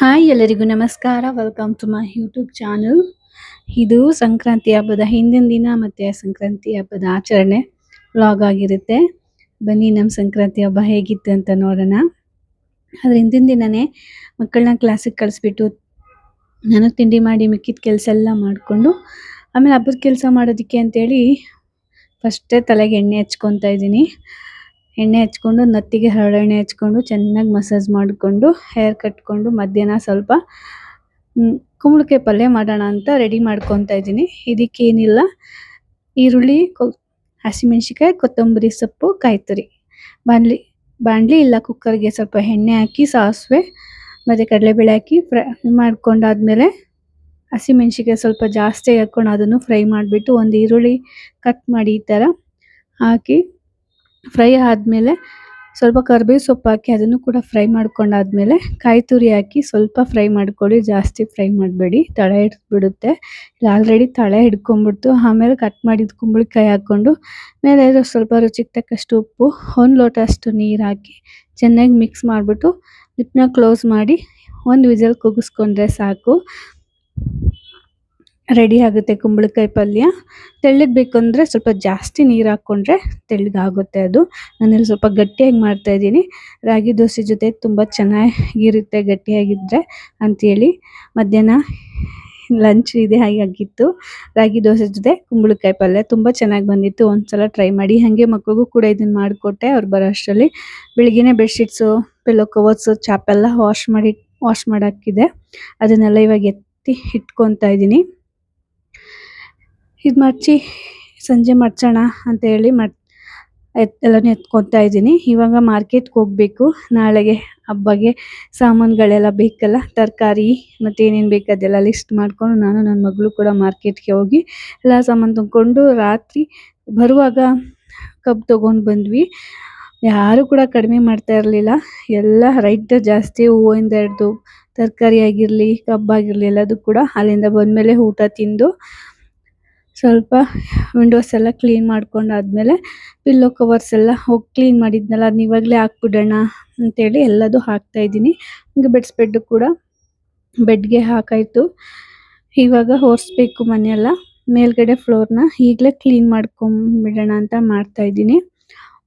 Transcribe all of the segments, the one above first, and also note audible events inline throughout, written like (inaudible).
Hi ಎಲ್ಲರಿಗೂ ನಮಸ್ಕಾರ. Welcome to my YouTube channel ಇದು ಸಂಕ್ರಾಂತಿ ಹಬ್ಬದ ಹಿಂದಿನ ದಿನ ಮತ್ತೆ ಸಂಕ್ರಾಂತಿ ಹಬ್ಬದ ಆಚರಣೆ ವ್ಲಾಗ್ ಆಗಿರುತ್ತೆ. ಬನ್ನಿ ನಮ್ಮ ಸಂಕ್ರಾಂತಿ ಹಬ್ಬ ಹೇಗಿತ್ತು ಅಂತ ನೋಡೋಣ. ಅದ್ರ ಹಿಂದಿನ ದಿನವೇ ಮಕ್ಕಳನ್ನ ಕ್ಲಾಸಿಗೆ ಕಳಿಸ್ಬಿಟ್ಟು ನಾನು ತಿಂಡಿ ಮಾಡಿ ಮಿಕ್ಕಿದ ಕೆಲಸ ಎಲ್ಲ ಮಾಡಿಕೊಂಡು ಆಮೇಲೆ ಹಬ್ಬದ ಕೆಲಸ ಮಾಡೋದಕ್ಕೆ ಅಂತೇಳಿ ಫಸ್ಟೇ ತಲೆಗೆ ಎಣ್ಣೆ ಹಚ್ಕೊತಾ ಇದ್ದೀನಿ. ಎಣ್ಣೆ ಹಚ್ಕೊಂಡು, ನತ್ತಿಗೆ ಹರಳೆಣ್ಣೆ ಹಚ್ಕೊಂಡು, ಚೆನ್ನಾಗಿ ಮಸಾಜ್ ಮಾಡಿಕೊಂಡು ಹೇರ್ ಕಟ್ಕೊಂಡು ಮಧ್ಯಾಹ್ನ ಸ್ವಲ್ಪ ಕುಂಬಳಕಾಯಿ ಪಲ್ಯ ಮಾಡೋಣ ಅಂತ ರೆಡಿ ಮಾಡ್ಕೊತಾ ಇದ್ದೀನಿ. ಇದಕ್ಕೇನಿಲ್ಲ ಈರುಳ್ಳಿ, ಕೊ ಹಸಿಮೆಣ್ಸಿಕಾಯಿ ಕೊತ್ತಂಬರಿ ಸೊಪ್ಪು, ಕಾಯ್ತುರಿ. ಬಾಣಲಿ ಬಾಣಲಿ ಇಲ್ಲ ಕುಕ್ಕರ್ಗೆ ಸ್ವಲ್ಪ ಎಣ್ಣೆ ಹಾಕಿ, ಸಾಸಿವೆ, ಮತ್ತು ಕಡಲೆಬೇಳೆ ಹಾಕಿ, ಫ್ರೈ ಮಾಡ್ಕೊಂಡಾದ್ಮೇಲೆ ಹಸಿಮೆಣ್ಸಿಕಾಯಿ ಸ್ವಲ್ಪ ಜಾಸ್ತಿ ಹಾಕ್ಕೊಂಡು ಅದನ್ನು ಫ್ರೈ ಮಾಡಿಬಿಟ್ಟು ಒಂದು ಈರುಳ್ಳಿ ಕಟ್ ಮಾಡಿ ಈ ಥರ ಹಾಕಿ ಫ್ರೈ ಆದಮೇಲೆ ಸ್ವಲ್ಪ ಕರ್ಬೇವು ಸೊಪ್ಪು ಹಾಕಿ ಅದನ್ನು ಕೂಡ ಫ್ರೈ ಮಾಡ್ಕೊಂಡಾದ್ಮೇಲೆ ಕಾಯಿ ತುರಿ ಹಾಕಿ ಸ್ವಲ್ಪ ಫ್ರೈ ಮಾಡ್ಕೊಳ್ಳಿ, ಜಾಸ್ತಿ ಫ್ರೈ ಮಾಡಬೇಡಿ, ತಳ ಹಿಡಿದ್ಬಿಡುತ್ತೆ. ಆಲ್ರೆಡಿ ತಳ ಹಿಡ್ಕೊಂಬಿಡ್ತು. ಆಮೇಲೆ ಕಟ್ ಮಾಡಿದ ಕುಂಬಳಕಾಯಿ ಹಾಕ್ಕೊಂಡು ಮೇಲೆ ಸ್ವಲ್ಪ ರುಚಿಗೆ ತಕ್ಕಷ್ಟು ಉಪ್ಪು, ಒಂದು ಲೋಟ ಅಷ್ಟು ನೀರು ಹಾಕಿ ಚೆನ್ನಾಗಿ ಮಿಕ್ಸ್ ಮಾಡಿಬಿಟ್ಟು ಲಿಪ್ನ ಕ್ಲೋಸ್ ಮಾಡಿ ಒಂದು ವಿಸಲ್ ಕೂಗಿಸ್ಕೊಂಡ್ರೆ ಸಾಕು. ರೆಡಿ ಆಗುತ್ತೆ ಕುಂಬಳಕಾಯಿ ಪಲ್ಯ. ತೆಳ್ಳಗೆ ಬೇಕಂದ್ರೆ ಸ್ವಲ್ಪ ಜಾಸ್ತಿ ನೀರು ಹಾಕ್ಕೊಂಡ್ರೆ ತೆಳ್ಳಗಾಗುತ್ತೆ ಅದು. ನಾನಿಲ್ಲಿ ಸ್ವಲ್ಪ ಗಟ್ಟಿಯಾಗಿ ಮಾಡ್ತಾ ಇದ್ದೀನಿ. ರಾಗಿ ದೋಸೆ ಜೊತೆ ತುಂಬ ಚೆನ್ನಾಗಿರುತ್ತೆ ಗಟ್ಟಿಯಾಗಿದ್ದರೆ ಅಂಥೇಳಿ ಮಧ್ಯಾಹ್ನ ಲಂಚ್ ಇದೆ ಆಗಿತ್ತು. ರಾಗಿ ದೋಸೆ ಜೊತೆ ಕುಂಬಳಕಾಯಿ ಪಲ್ಯ ತುಂಬ ಚೆನ್ನಾಗಿ ಬಂದಿತ್ತು. ಒಂದ್ಸಲ ಟ್ರೈ ಮಾಡಿ. ಹಾಗೆ ಮಕ್ಳಿಗೂ ಕೂಡ ಇದನ್ನು ಮಾಡಿಕೊಟ್ಟೆ ಅವ್ರು ಬರೋ ಅಷ್ಟರಲ್ಲಿ. ಬೆಳಗ್ಗೆನೇ ಬೆಡ್ಶೀಟ್ಸು, ಪಿಲ್ಲೋ ಕವರ್ಸು, ಚಾಪೆಲ್ಲ ವಾಶ್ ಮಾಡಿ, ವಾಶ್ ಮಾಡಾಕಿದೆ. ಅದನ್ನೆಲ್ಲ ಇವಾಗ ಎತ್ತಿ ಇಟ್ಕೊತಾ ಇದ್ದೀನಿ. ಇದು ಮಡಚಿ ಸಂಜೆ ಮಾಡ್ಸೋಣ ಅಂತ ಹೇಳಿ ಎತ್, ಎಲ್ಲನೂ ಎತ್ಕೊತಾ ಇದ್ದೀನಿ. ಇವಾಗ ಮಾರ್ಕೆಟ್ಗೆ ಹೋಗಬೇಕು. ನಾಳೆಗೆ ಹಬ್ಬಗೆ ಸಾಮಾನುಗಳೆಲ್ಲ ಬೇಕಲ್ಲ, ತರಕಾರಿ ಮತ್ತು ಏನೇನು ಬೇಕು ಅದೆಲ್ಲ ಲಿಸ್ಟ್ ಮಾಡಿಕೊಂಡು ನಾನು ನನ್ನ ಮಗಳು ಕೂಡ ಮಾರ್ಕೆಟ್ಗೆ ಹೋಗಿ ಎಲ್ಲ ಸಾಮಾನು ತಂದ್ಕೊಂಡು ರಾತ್ರಿ ಬರುವಾಗ ಕಬ್ಬು ತೊಗೊಂಡು ಬಂದ್ವಿ. ಯಾರು ಕೂಡ ಕಡಿಮೆ ಮಾಡ್ತಾ ಇರಲಿಲ್ಲ. ಎಲ್ಲ ರೈಟ್ ಜಾಸ್ತಿ ಹೂವಿಂದ ಹಿಡ್ದು ತರಕಾರಿ ಆಗಿರಲಿ, ಕಬ್ಬಾಗಿರಲಿ ಎಲ್ಲದೂ ಕೂಡ ಅಲ್ಲಿಂದ ಬಂದಮೇಲೆ ಊಟ ತಿಂದು ಸ್ವಲ್ಪ ವಿಂಡೋಸ್ ಎಲ್ಲ ಕ್ಲೀನ್ ಮಾಡ್ಕೊಂಡಾದ್ಮೇಲೆ ಪಿಲ್ಲೋ ಕವರ್ಸ್ ಎಲ್ಲ ಹೋಗಿ ಕ್ಲೀನ್ ಮಾಡಿದ್ನಲ್ಲ ಅದನ್ನ ಇವಾಗಲೇ ಹಾಕ್ಬಿಡೋಣ ಅಂತೇಳಿ ಎಲ್ಲದೂ ಹಾಕ್ತಾ ಇದ್ದೀನಿ. ಹಂಗೆ ಬೆಡ್ ಕೂಡ ಬೆಡ್ಗೆ ಹಾಕಾಯಿತು. ಇವಾಗ ಒರೆಸ್ಬೇಕು ಮನೆಯೆಲ್ಲ ಮೇಲ್ಗಡೆ ಫ್ಲೋರ್ನ ಈಗಲೇ ಕ್ಲೀನ್ ಮಾಡ್ಕೊಂಬಿಡೋಣ ಅಂತ ಮಾಡ್ತಾ ಇದ್ದೀನಿ.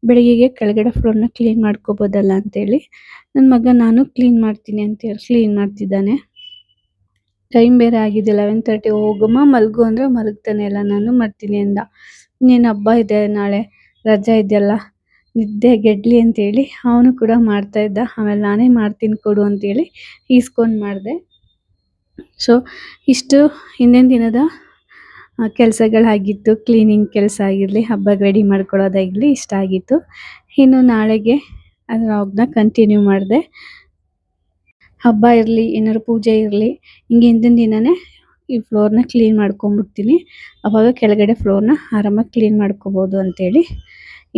ಬೆಳಗ್ಗೆಗೆ ಕೆಳಗಡೆ ಫ್ಲೋರ್ನ ಕ್ಲೀನ್ ಮಾಡ್ಕೋಬೋದಲ್ಲ ಅಂತೇಳಿ. ನನ್ನ ಮಗ ನಾನು ಕ್ಲೀನ್ ಮಾಡ್ತೀನಿ ಅಂತೇಳಿ ಕ್ಲೀನ್ ಮಾಡ್ತಿದ್ದಾನೆ. ಟೈಮ್ ಬೇರೆ ಆಗಿದೆ ಲೆವೆನ್ ತರ್ಟಿ ಹೋಗಮ್ಮ ಮಲಗು ಅಂದರೆ ಮಲಗ್ತಾನೆ ಇಲ್ಲ, ನಾನು ಮಾಡ್ತೀನಿ ಅಂದ. ಇನ್ನೇನು ಹಬ್ಬ ಇದೆ ನಾಳೆ, ರಜಾ ಇದೆಯಲ್ಲ, ನಿದ್ದೆ ಗೆಡ್ಲಿ ಅಂತೇಳಿ ಅವನು ಕೂಡ ಮಾಡ್ತಾ ಇದ್ದ. ಆಮೇಲೆ ನಾನೇ ಮಾಡ್ತೀನಿ ಕೊಡು ಅಂತೇಳಿ ಈಸ್ಕೊಂಡು ಮಾಡಿದೆ. ಸೊ ಇಷ್ಟು ಹಿಂದಿನ ದಿನದ ಕೆಲಸಗಳಾಗಿತ್ತು ಕ್ಲೀನಿಂಗ್ ಕೆಲಸ ಆಗಿರಲಿ ಹಬ್ಬಕ್ಕೆ ರೆಡಿ ಮಾಡ್ಕೊಳ್ಳೋದಾಗಿರಲಿ ಇಷ್ಟ ಆಗಿತ್ತು. ಇನ್ನು ನಾಳೆಗೆ ಅದನ್ನ ಕಂಟಿನ್ಯೂ ಮಾಡಿದೆ. ಹಬ್ಬ ಇರಲಿ, ಏನಾದ್ರು ಪೂಜೆ ಇರಲಿ, ಹಿಂಗೆ ಹಿಂದಿನ ದಿನನೇ ಈ ಫ್ಲೋರ್ನ ಕ್ಲೀನ್ ಮಾಡ್ಕೊಂಬಿಡ್ತೀನಿ. ಅವಾಗ ಕೆಳಗಡೆ ಫ್ಲೋರ್ನ ಆರಾಮಾಗಿ ಕ್ಲೀನ್ ಮಾಡ್ಕೋಬೋದು ಅಂತೇಳಿ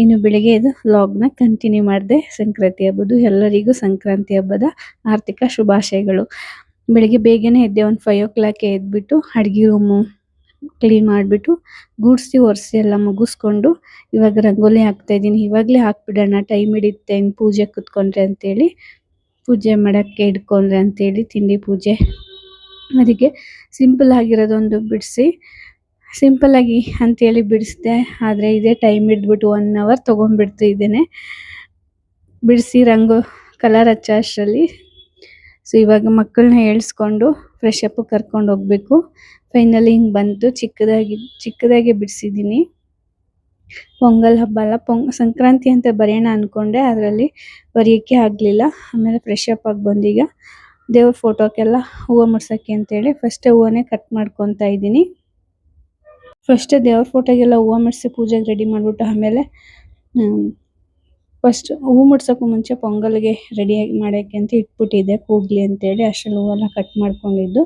ಇನ್ನು ಬೆಳಿಗ್ಗೆ ಇದು ವ್ಲಾಗ್ನ ಕಂಟಿನ್ಯೂ ಮಾಡಿದೆ. ಸಂಕ್ರಾಂತಿ ಹಬ್ಬದು ಎಲ್ಲರಿಗೂ ಸಂಕ್ರಾಂತಿ ಹಬ್ಬದ ಆರ್ಥಿಕ ಶುಭಾಶಯಗಳು. ಬೆಳಿಗ್ಗೆ ಬೇಗನೆ ಎದ್ದೆ ಒಂದು ಫೈವ್ ಓ ಕ್ಲಾಕ್ಗೆ ಎದ್ಬಿಟ್ಟು ಅಡುಗೆ ರೂಮು ಕ್ಲೀನ್ ಮಾಡಿಬಿಟ್ಟು ಗುಡಿಸಿ, ಒರೆಸಿ ಎಲ್ಲ ಮುಗಿಸ್ಕೊಂಡು ಇವಾಗ ರಂಗೋಲಿ ಹಾಕ್ತಾಯಿದ್ದೀನಿ ಇವಾಗಲೇ ಹಾಕ್ಬಿಡೋಣ ಟೈಮ್ ಹಿಡಿಯುತ್ತೆ ಇನ್ನು ಪೂಜೆ ಕೂತ್ಕೊಂಡ್ರೆ ಅಂತೇಳಿ ಪೂಜೆ ಮಾಡೋಕ್ಕೆ ಇಟ್ಕೊಂಡ್ರೆ ಅಂತೇಳಿ ತಿಂಡಿ ಪೂಜೆ. ಅದಕ್ಕೆ ಸಿಂಪಲ್ ಆಗಿರೋದೊಂದು ಬಿಡಿಸಿ. ಸಿಂಪಲ್ಲಾಗಿ ಅಂತೇಳಿ ಬಿಡಿಸಿದೆ. ಆದರೆ ಇದೇ ಟೈಮ್ ಇಟ್ಬಿಟ್ಟು ಒನ್ ಅವರ್ ತೊಗೊಂಡ್ಬಿಡ್ತು ಇದ್ದೇನೆ. ಬಿಡಿಸಿ ರಂಗು, ಕಲರ್ ಹಚ್ಚ ಅಷ್ಟರಲ್ಲಿ. ಸೊ ಇವಾಗ ಮಕ್ಕಳನ್ನ ಹೇಳಿಸ್ಕೊಂಡು ಫ್ರೆಶ್ ಅಪ್ ಕರ್ಕೊಂಡು ಹೋಗಬೇಕು. ಫೈನಲಿ ಹಿಂಗೆ ಬಂತು. ಚಿಕ್ಕದಾಗಿ, ಚಿಕ್ಕದಾಗೆ ಬಿಡಿಸಿದ್ದೀನಿ. ಪೊಂಗಲ್ ಹಬ್ಬ ಅಲ್ಲ, ಪೊಂಗ್, ಸಂಕ್ರಾಂತಿ ಅಂತ ಬರೆಯೋಣ ಅನ್ಕೊಂಡೆ, ಅದರಲ್ಲಿ ಬರೆಯೋಕ್ಕೆ ಆಗಲಿಲ್ಲ. ಆಮೇಲೆ ಫ್ರೆಶ್ ಅಪ್ ಆಗಿ ಬಂದೀಗ ದೇವ್ರ ಫೋಟೋಕ್ಕೆಲ್ಲ ಹೂವು ಮುಡ್ಸೋಕ್ಕೆ ಅಂತೇಳಿ ಫಸ್ಟೇ ಹೂವನ್ನೇ ಕಟ್ ಮಾಡ್ಕೊತಾ ಇದ್ದೀನಿ. ಫಸ್ಟ್ ದೇವ್ರ ಫೋಟೋಗೆಲ್ಲ ಹೂವು ಮುಡಿಸಿ ಪೂಜೆಗೆ ರೆಡಿ ಮಾಡಿಬಿಟ್ಟು ಆಮೇಲೆ ಫಸ್ಟ್ ಹೂ ಮುಡ್ಸೋಕ್ಕೂ ಮುಂಚೆ ಪೊಂಗಲ್ಗೆ ರೆಡಿಯಾಗಿ ಮಾಡೋಕ್ಕೆ ಅಂತ ಇಟ್ಬಿಟ್ಟಿದ್ದೆ. ಕೂಗಲಿ ಅಂತೇಳಿ ಅಷ್ಟ್ರಲ್ಲಿ ಹೂವೆಲ್ಲ ಕಟ್ ಮಾಡ್ಕೊಂಡಿದ್ದು.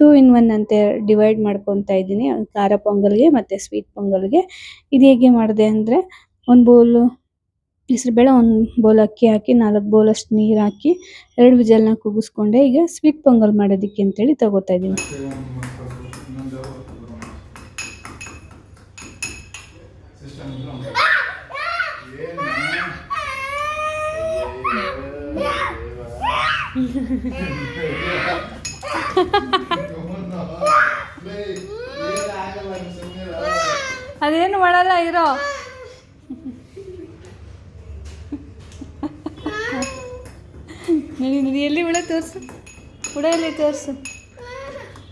ಟೂ ಇನ್ ಒನ್ ಅಂತ ಡಿವೈಡ್ ಮಾಡ್ಕೊತಾ ಇದ್ದೀನಿ. ಖಾರ ಪೊಂಗಲ್ಗೆ ಮತ್ತು ಸ್ವೀಟ್ ಪೊಂಗಲ್ಗೆ. ಇದು ಹೇಗೆ ಮಾಡಿದೆ ಅಂದರೆ ಒಂದು ಬೌಲು ಹೆಸ್ರುಬೇಳೆ ಒಂದು ಬೌಲ್ ಅಕ್ಕಿ ಹಾಕಿ, ನಾಲ್ಕು ಬೌಲ್ ಅಷ್ಟು ನೀರು ಹಾಕಿ, ಎರಡು ವಿಜಲ್ನ ಕೂಗಿಸ್ಕೊಂಡೆ ಈಗ ಸ್ವೀಟ್ ಪೊಂಗಲ್ ಮಾಡೋದಕ್ಕೆ ಅಂತೇಳಿ ತಗೋತಾ ಇದ್ದೀನಿ. (laughs) ಅದೇನು ಮಾಡಲ್ಲ ಇರೋ. ನಡಿ ಎಲ್ಲಿ ಬಿಡ ತೋರಿಸು? ಬಿಡ ಎಲ್ಲಿ ತೋರಿಸು?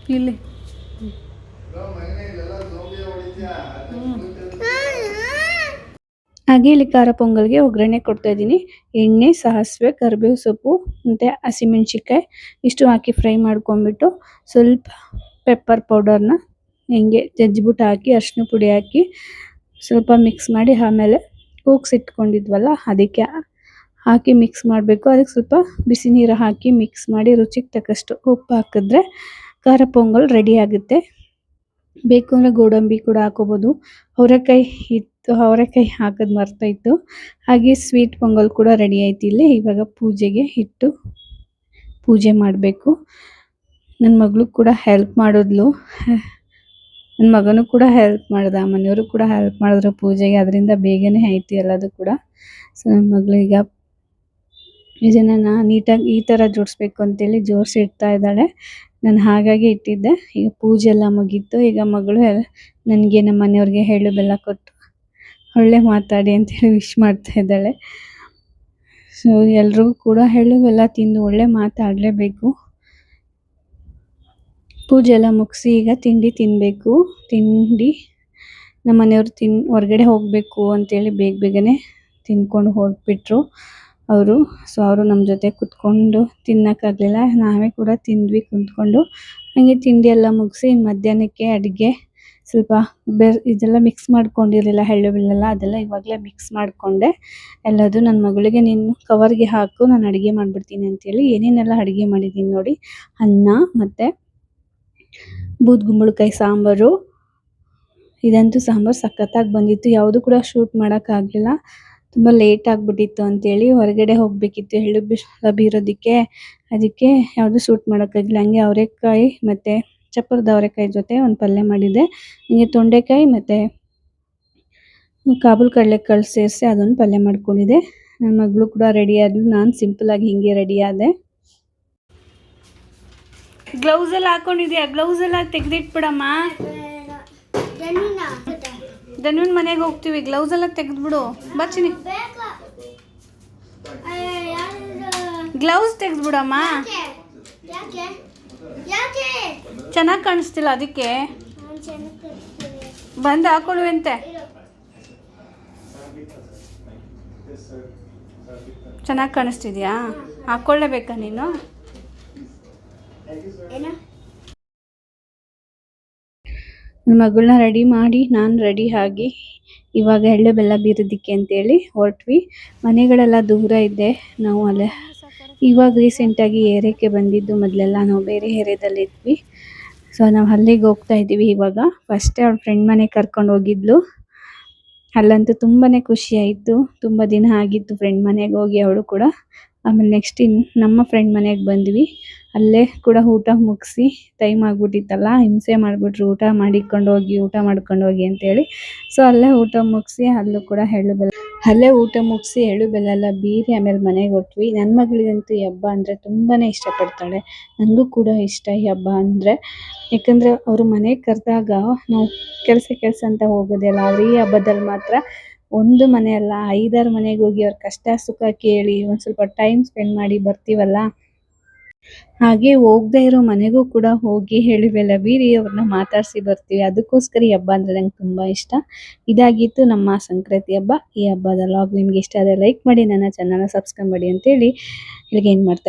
ಇಲ್ಲಿ. ಹಾಗೆ ಇಲ್ಲಿ ಖಾರ ಪೊಂಗಲ್ಗೆ ಒಗ್ಗರಣೆ ಕೊಡ್ತಾ ಇದ್ದೀನಿ. ಎಣ್ಣೆ, ಸಾಸಿವೆ, ಕರಿಬೇವು ಸೊಪ್ಪು, ಮತ್ತು ಹಸಿಮೆಣ್ಸಿಕಾಯಿ ಇಷ್ಟು ಹಾಕಿ ಫ್ರೈ ಮಾಡ್ಕೊಂಬಿಟ್ಟು ಸ್ವಲ್ಪ ಪೆಪ್ಪರ್ ಪೌಡರ್ನ ಹಿಂಗೆ ಜಜ್ಜಿಬಿಟ್ಟು ಹಾಕಿ ಅರಿಶಿನ ಪುಡಿ ಹಾಕಿ ಸ್ವಲ್ಪ ಮಿಕ್ಸ್ ಮಾಡಿ ಆಮೇಲೆ ಕೂಗ್ಸಿಟ್ಕೊಂಡಿದ್ವಲ್ಲ ಅದಕ್ಕೆ ಹಾಕಿ ಮಿಕ್ಸ್ ಮಾಡಬೇಕು. ಅದಕ್ಕೆ ಸ್ವಲ್ಪ ಬಿಸಿ ನೀರು ಹಾಕಿ ಮಿಕ್ಸ್ ಮಾಡಿ ರುಚಿಗೆ ತಕ್ಕಷ್ಟು ಉಪ್ಪು ಹಾಕಿದ್ರೆ ಖಾರ ಪೊಂಗಲ್ ರೆಡಿ ಆಗುತ್ತೆ. ಬೇಕು ಅಂದರೆ ಗೋಡಂಬಿ ಕೂಡ ಹಾಕೋಬೋದು. ಅವರೆಕಾಯಿ ಇತ್ತು ಅವರೆಕಾಯಿ ಹಾಕೋದು ಮರ್ತಾಯಿತ್ತು ಹಾಗೆ ಸ್ವೀಟ್ ಪೊಂಗಲ್ ಕೂಡ ರೆಡಿ ಆಯ್ತು ಇಲ್ಲಿ. ಇವಾಗ ಪೂಜೆಗೆ ಇಟ್ಟು ಪೂಜೆ ಮಾಡಬೇಕು. ನನ್ನ ಮಗಳು ಕೂಡ ಹೆಲ್ಪ್ ಮಾಡಿದ್ಲು. ನನ್ನ ಮಗನೂ ಕೂಡ ಹೆಲ್ಪ್ ಮಾಡ್ದ. ಮನೆಯವರು ಕೂಡ ಹೆಲ್ಪ್ ಮಾಡಿದ್ರು ಪೂಜೆಗೆ. ಅದರಿಂದ ಬೇಗನೆ ಆಯ್ತು ಎಲ್ಲದು ಕೂಡ. ಸೊ ನನ್ನ ಮಗಳು ಈಗ ಇದನ್ನ ನೀಟಾಗಿ ಈ ಥರ ಜೋಡಿಸ್ಬೇಕು ಅಂತೇಳಿ ಜೋಡಿಸಿ ಇಡ್ತಾ ಇದ್ದಾಳೆ. ನಾನು ಹಾಗಾಗಿ ಇಟ್ಟಿದ್ದೆ. ಈಗ ಪೂಜೆ ಎಲ್ಲ ಮುಗೀತು. ಈಗ ಮಗಳು ನನಗೆ ನಮ್ಮ ಮನೆಯವ್ರಿಗೆ ಹೇಳು, ಬೆಲ್ಲ ಕೊಟ್ಟು. ಒಳ್ಳೆ ಮಾತಾಡಿ ಅಂತೇಳಿ ವಿಶ್ ಮಾಡ್ತಾ ಇದ್ದಾಳೆ. ಸೊ ಎಲ್ರಿಗೂ ಕೂಡ ಹೇಳು, ಎಲ್ಲ ತಿಂದು ಒಳ್ಳೆ ಮಾತಾಡಲೇಬೇಕು ಪೂಜೆ ಎಲ್ಲ ಮುಗಿಸಿ ಈಗ ತಿಂಡಿ ತಿನ್ನಬೇಕು ತಿಂಡಿ ನಮ್ಮ ಮನೆಯವರು ತಿನ್, ಹೊರಗಡೆ ಹೋಗಬೇಕು ಅಂತೇಳಿ ಬೇಗ ಬೇಗನೆ ತಿನ್ಕೊಂಡು ಹೊರಟ್ಬಿಟ್ರು ಅವರು. ಸೊ ಅವರು ನಮ್ಮ ಜೊತೆ ಕುತ್ಕೊಂಡು ತಿನ್ನೋಕ್ಕಾಗಲಿಲ್ಲ ನಾವೇ ಕೂಡ ತಿಂದ್ವಿ, ಕುಂತ್ಕೊಂಡು. ಹಾಗೆ ತಿಂಡಿ ಎಲ್ಲ ಮುಗಿಸಿ ಮಧ್ಯಾಹ್ನಕ್ಕೆ ಅಡುಗೆ ಸ್ವಲ್ಪ ಬೇರೆ ಇದೆಲ್ಲ ಮಿಕ್ಸ್ ಮಾಡ್ಕೊಂಡಿರಲಿಲ್ಲ ಎಳ್ಳು ಬೆಲ್ಲ ಅದೆಲ್ಲ ಇವಾಗಲೇ ಮಿಕ್ಸ್ ಮಾಡಿಕೊಂಡೆ. ಎಲ್ಲದು ನನ್ನ ಮಗಳಿಗೆ ನೀನು ಕವರ್ಗೆ ಹಾಕು, ನಾನು ಅಡುಗೆ ಮಾಡಿಬಿಡ್ತೀನಿ ಅಂತೇಳಿ ಏನೇನೆಲ್ಲ ಅಡುಗೆ ಮಾಡಿದ್ದೀನಿ ನೋಡಿ. ಅನ್ನ ಮತ್ತು ಬೂದ್ಗುಂಬಳಕಾಯಿ ಸಾಂಬಾರು. ಇದಂತೂ ಸಾಂಬಾರು ಸಖತ್ತಾಗಿ ಬಂದಿತ್ತು. ಯಾವುದು ಕೂಡ ಶೂಟ್ ಮಾಡೋಕ್ಕಾಗಲಿಲ್ಲ. ತುಂಬ ಲೇಟ್ ಆಗಿಬಿಟ್ಟಿತ್ತು ಅಂತೇಳಿ ಹೊರಗಡೆ ಹೋಗಬೇಕಿತ್ತು. ಎಳ್ಳು ಬೆಲ್ಲ ಬೀರೋದಕ್ಕೆ ಅದಕ್ಕೆ ಯಾವುದು ಶೂಟ್ ಮಾಡೋಕ್ಕಾಗಿಲ್ಲ ಹಂಗೆ ಅವರೆಕಾಯಿ ಮತ್ತು ಚಪ್ಪರದ ಅವರೆಕಾಯಿ ಜೊತೆ ಒಂದು ಪಲ್ಯ ಮಾಡಿದ್ದೆ. ಹೀಗೆ ತೊಂಡೆಕಾಯಿ ಮತ್ತು ಕಾಬೂಲ್ ಕಡಲೆಕಾಳು ಸೇರಿಸಿ ಅದೊಂದು ಪಲ್ಯ ಮಾಡ್ಕೊಂಡಿದ್ದೆ. ನನ್ನ ಮಗಳು ಕೂಡ ರೆಡಿ ಆದ್ಲು. ನಾನು ಸಿಂಪಲಾಗಿ ಹಿಂಗೆ ರೆಡಿ ಆದೆ. ಗ್ಲೌಸ್ ಎಲ್ಲ ಹಾಕೊಂಡಿದ್ಯಾ? ಗ್ಲೌಸ್ ಎಲ್ಲ ತೆಗೆದಿಟ್ಬಿಡಮ್ಮ. ಧನ್ವನ್ ಮನೆಗೆ ಹೋಗ್ತೀವಿ. ಗ್ಲೌಸ್ ಎಲ್ಲ ತೆಗೆದ್ಬಿಡು. ಬಚ್ಚಿನಿ ಗ್ಲೌಸ್ ತೆಗೆದ್ಬಿಡಮ್ಮ. ಯಾಕೆ? ಯಾಕೆ? ಚೆನ್ನಾಗಿ ಕಾಣಿಸ್ತಿಲ್ಲ ಅದಕ್ಕೆ? ನಾನ್ ಚೆನ್ನಾಗ್ ಕಲಿಸ್ತೀನಿ. ಬಂದು ಹಾಕೊಳ್ಳುವಂತೆ. ಚೆನ್ನಾಗಿ ಕಾಣಿಸ್ತಿದ್ಯಾ? ಹಾಕ್ಕೊಳ್ಳೇಬೇಕಾ ನೀನು? ಏನು? ನನ್ನ ಮಗಳನ್ನ ರೆಡಿ ಮಾಡಿ ನಾನು ರೆಡಿ ಆಗಿ ಇವಾಗ ಎಳ್ಳು ಬೆಲ್ಲ ಬೀರೋದಿಕ್ಕೆ ಅಂತೇಳಿ ಹೊರಟ್ವಿ. ಮನೆಗಳೆಲ್ಲ ದೂರ ಇದ್ದೆ ನಾವು ಅಲ್ಲೇ ಇವಾಗ ರೀಸೆಂಟಾಗಿ ಏರಿಯಾಕ್ಕೆ ಬಂದಿದ್ದು ಮೊದಲೆಲ್ಲ ನಾವು ಬೇರೆ ಏರಿಯಾದಲ್ಲಿ ಇದ್ವಿ. ಸೊ ನಾವು ಅಲ್ಲಿಗೆ ಹೋಗ್ತಾ ಇದ್ದೀವಿ ಇವಾಗ. ಫಸ್ಟೇ ಅವ್ಳ ಫ್ರೆಂಡ್ ಮನೆಗೆ ಕರ್ಕೊಂಡು ಹೋಗಿದ್ಲು. ಅಲ್ಲಂತೂ ತುಂಬಾ ಖುಷಿ ಆಯಿತು ತುಂಬ ದಿನ ಆಗಿತ್ತು ಫ್ರೆಂಡ್ ಮನೆಗೆ ಹೋಗಿ ಅವಳು ಕೂಡ. ಆಮೇಲೆ ನೆಕ್ಸ್ಟ್ ಇನ್ ನಮ್ಮ ಫ್ರೆಂಡ್ ಮನೆಗೆ ಬಂದ್ವಿ. ಅಲ್ಲೇ ಕೂಡ ಊಟ ಮುಗಿಸಿ ಟೈಮ್ ಆಗಿಬಿಟ್ಟಿತ್ತಲ್ಲ, ಹಿಂಸೆ ಮಾಡಿಬಿಟ್ರು. ಊಟ ಮಾಡಿಕೊಂಡು ಹೋಗಿ, ಊಟ ಮಾಡ್ಕೊಂಡು ಹೋಗಿ ಅಂತೇಳಿ. ಸೊ ಅಲ್ಲೇ ಊಟ ಮುಗಿಸಿ ಅಲ್ಲೂ ಕೂಡ ಎಳ್ಳು ಬೆಲ್ಲ ಅಲ್ಲೇ ಊಟ ಮುಗಿಸಿ ಎಳ್ಳು ಬೆಲ್ಲ ಎಲ್ಲ ಬೀರಿ ಆಮೇಲೆ ಮನೆಗೆ ಹೊಟ್ವಿ ನನ್ನ ಮಗಳಿಗಂತೂ ಈ ಹಬ್ಬ ಅಂದರೆ ತುಂಬಾ ಇಷ್ಟಪಡ್ತಾಳೆ. ನನಗೂ ಕೂಡ ಇಷ್ಟ ಈ ಹಬ್ಬ ಅಂದರೆ. ಯಾಕಂದರೆ ಅವರು ಮನೆಗೆ ಕರೆದಾಗ ನಾವು ಕೆಲಸ ಕೆಲಸ ಅಂತ ಹೋಗೋದಿಲ್ಲ ಅವ್ರು ಈ ಹಬ್ಬದಲ್ಲಿ ಮಾತ್ರ ಒಂದು ಮನೆ ಅಲ್ಲ, ಐದಾರು ಮನೆಗೆ ಹೋಗಿ ಅವ್ರ ಕಷ್ಟ ಸುಖ ಕೇಳಿ ಒಂದು ಸ್ವಲ್ಪ ಟೈಮ್ ಸ್ಪೆಂಡ್ ಮಾಡಿ ಬರ್ತೀವಲ್ಲ? ಹಾಗೆ ಹೋಗದೆ ಇರೋ ಮನೆಗೂ ಕೂಡ ಹೋಗಿ ಹೇಳಿವೆಲ್ಲ ಬೀರಿ ಅವ್ರನ್ನ ಮಾತಾಡಿಸಿ ಬರ್ತೀವಿ. ಅದಕ್ಕೋಸ್ಕರ ಈ ಹಬ್ಬ ಅಂದರೆ ನಂಗೆ ತುಂಬ ಇಷ್ಟ. ಇದಾಗಿತ್ತು ನಮ್ಮ ಸಂಕ್ರಾಂತಿ ಹಬ್ಬ. ಈ ಹಬ್ಬದ ಲಾಗ್ ನಿಮ್ಗೆ ಇಷ್ಟ ಆದರೆ ಲೈಕ್ ಮಾಡಿ, ನನ್ನ ಚಾನಲ್ನ ಸಬ್ಸ್ಕ್ರೈಬ್ ಮಾಡಿ ಅಂತೇಳಿ. ಇಲ್ಲಿಗೆ ಏನು ಮಾಡ್ತಾ